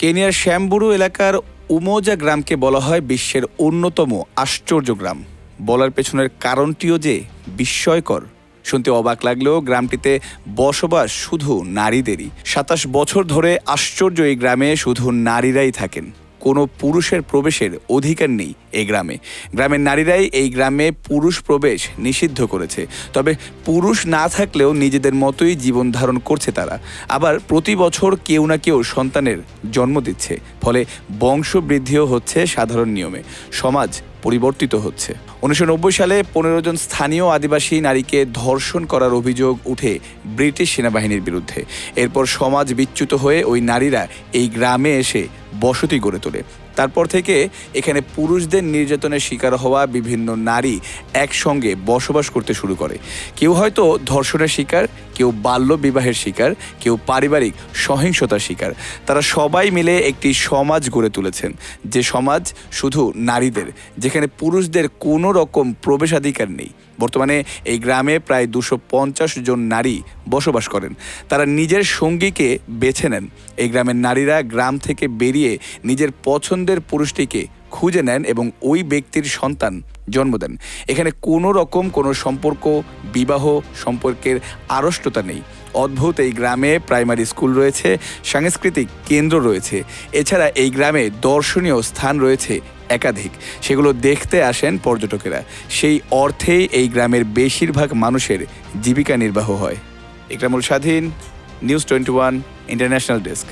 কেনিয়ার শ্যামবুরু এলাকার উমোজা গ্রামকে বলা হয় বিশ্বের অন্যতম আশ্চর্য গ্রাম। বলার পেছনের কারণটিও যে বিস্ময়কর, শুনতে অবাক লাগলেও গ্রামটিতে বসবাস শুধু নারীদেরই। সাতাশ বছর ধরে আশ্চর্য এই গ্রামে শুধু নারীরাই থাকেন। কোনো পুরুষের প্রবেশের অধিকার নেই এই গ্রামে। গ্রামের নারীরাই এই গ্রামে পুরুষ প্রবেশ নিষিদ্ধ করেছে। তবে পুরুষ না থাকলেও নিজেদের মতোই জীবন ধারণ করছে তারা। আবার প্রতি বছর কেউ না কেউ সন্তানের জন্ম দিচ্ছে। ফলে বংশবৃদ্ধিও হচ্ছে সাধারণ নিয়মে। সমাজ পরিবর্তিত হচ্ছে। উনিশশো নব্বই সালে পনেরো জন স্থানীয় আদিবাসী নারীকে ধর্ষণ করার অভিযোগ উঠে ব্রিটিশ সেনাবাহিনীর বিরুদ্ধে। এরপর সমাজ বিচ্যুত হয়ে ওই নারীরা এই গ্রামে এসে বসতি গড়ে তোলে। তারপর থেকে এখানে পুরুষদের নির্যাতনের শিকার হওয়া বিভিন্ন নারী একসঙ্গে বসবাস করতে শুরু করে। কেউ হয়তো ধর্ষণের শিকার কেউ বাল্য বিবাহের শিকার, কেউ পারিবারিক সহিংসতার শিকার। তারা সবাই মিলে একটি সমাজ গড়ে তুলেছেন, যে সমাজ শুধু নারীদের, যেখানে পুরুষদের কোনো রকম প্রবেশাধিকার নেই। বর্তমানে এই গ্রামে প্রায় দুশো পঞ্চাশ জন নারী বসবাস করেন। তারা নিজের সঙ্গীকে বেছে নেন। এই গ্রামের নারীরা গ্রাম থেকে বেরিয়ে নিজের পছন্দের পুরুষটিকে খুঁজে নেন এবং ওই ব্যক্তির সন্তান জন্ম দেন। এখানে কোনো রকম কোনো সম্পর্ক, বিবাহ সম্পর্কের আড়ষ্টতা নেই। অদ্ভুত, এই গ্রামে প্রাইমারি স্কুল রয়েছে, সাংস্কৃতিক কেন্দ্র রয়েছে। এছাড়া এই গ্রামে দর্শনীয় স্থান রয়েছে একাধিক। সেগুলো দেখতে আসেন পর্যটকেরা। সেই অর্থেই এই গ্রামের বেশিরভাগ মানুষের জীবিকা নির্বাহ হয়। Ikramul Swadhin news twenty one international desk